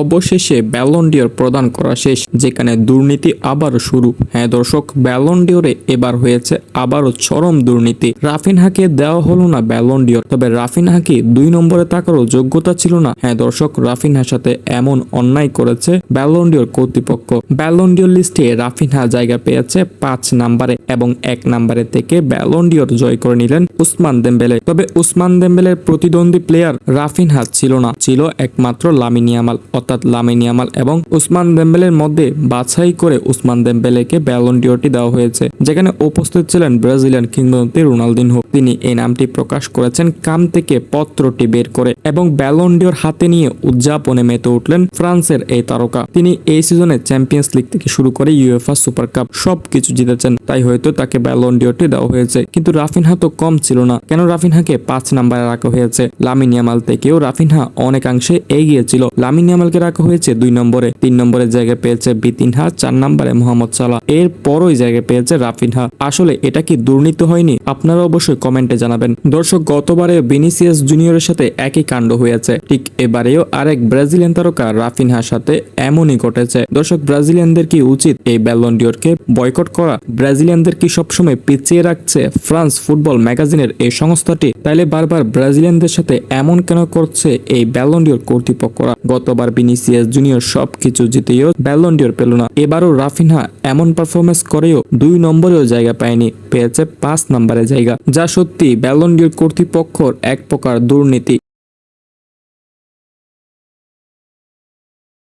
অবশেষে ব্যালন্ডিয়র প্রদান করা শেষ, যেখানে দুর্নীতি আবারও শুরু। হ্যাঁ দর্শক ব্যালন্ডিয়রে এবার হয়েছে আবারও চরম দুর্নীতি। রাফিনহাকে দেওয়া হলো না ব্যালন্ডিয়র তবে রাফিনহাকে দুই নম্বরে থাকারও যোগ্যতা ছিল না। হ্যাঁ দর্শক, রাফিনহার সাথে এমন অন্যায় করেছে ব্যালন্ডিয়র কর্তৃপক্ষ। ব্যালন্ডিয়র লিস্টে রাফিনহা জায়গা পেয়েছে পাঁচ নাম্বারে এবং এক নাম্বারে থেকে ব্যালন্ডিয়র জয় করে নিলেন উসমান দেম্বেলে। তবে উসমান দেম্বেলের প্রতিদ্বন্দ্বী প্লেয়ার রাফিনহা ছিল না, ছিল একমাত্র লামিনিয়ামাল অর্থাৎ লামিনিয়ামাল এবং উসমান দেম্বেলের মধ্যে বাছাই করে উসমান দেম্বেলেকে ডিওটি দেওয়া হয়েছে। যেখানে উপস্থিত ছিলেন ব্রাজিলিয়ান কিংবদন্তি রোনালদিনহো তিনি এই নামটি প্রকাশ করেছেন কাম থেকে পত্রটি বের করে এবং ব্যালন্ডিয়র হাতে নিয়ে উদযাপনে মেতে উঠলেন ফ্রান্সের এই তারকা। তিনি এই সিজনে চ্যাম্পিয়ন্স লিগ থেকে শুরু করে ইউএফা সুপার কাপ সবকিছু জিতেছেন। তাই হয়তো তাকে ব্যালন্ডিয়রটি দেওয়া হয়েছে। কিন্তু রাফিনহা তো কম ছিল না। কেন রাফিনহাকে পাঁচ নাম্বারে রাখা হয়েছে? লামিনিয়ামাল থেকেও রাফিনহা অনেকাংশে এগিয়ে ছিল। লামিনিয়ামালকে রাখা হয়েছে দুই নম্বরে। তিন নম্বরে জায়গা পেয়েছে বিতিনহা, চার নম্বরে মোহাম্মদ সালাহ। এর পরই জায়গা পেয়েছে রাফিনহা। আসলে এটা কি দুর্নীতি হয়নি? আপনারা অবশ্যই কমেন্টে জানাবেন। দর্শক, গতবারে বেনিসিয়াস জুনিয়রের সাথে একই কাণ্ড হয়েছে। ঠিক এবারেও আরেক ব্রাজিলিয়ান তারকা রাফিনহার সাথে এমনই ঘটেছে। দর্শক, ব্রাজিলিয়ানদের কি উচিত এই ব্যালন্ডিয়রকে বয়কট করা? ব্রাজিলিয়ানদের কি সবসময় পিছিয়ে রাখছে ফ্রান্স ফুটবল ম্যাগাজিনের এই সংস্থাটি? তাইলে বারবার ব্রাজিলিয়ানদের সাথে এমন কেন করছে এই ব্যালন্ডিয়র কর্তৃপক্ষরা? গতবার বিনিসিয়াস জুনিয়র সবকিছু জিতেও ব্যালন্ডিয়র পেল না। এবারও রাফিনহা এমন পারফরমেন্স করেও দুই নম্বরেও জায়গা পায়নি পেয়েছে পাঁচ নম্বরে জায়গা যা সত্যি ব্যালন্ডিয়র কর্তৃপক্ষর এক প্রকার দুর্নীতি।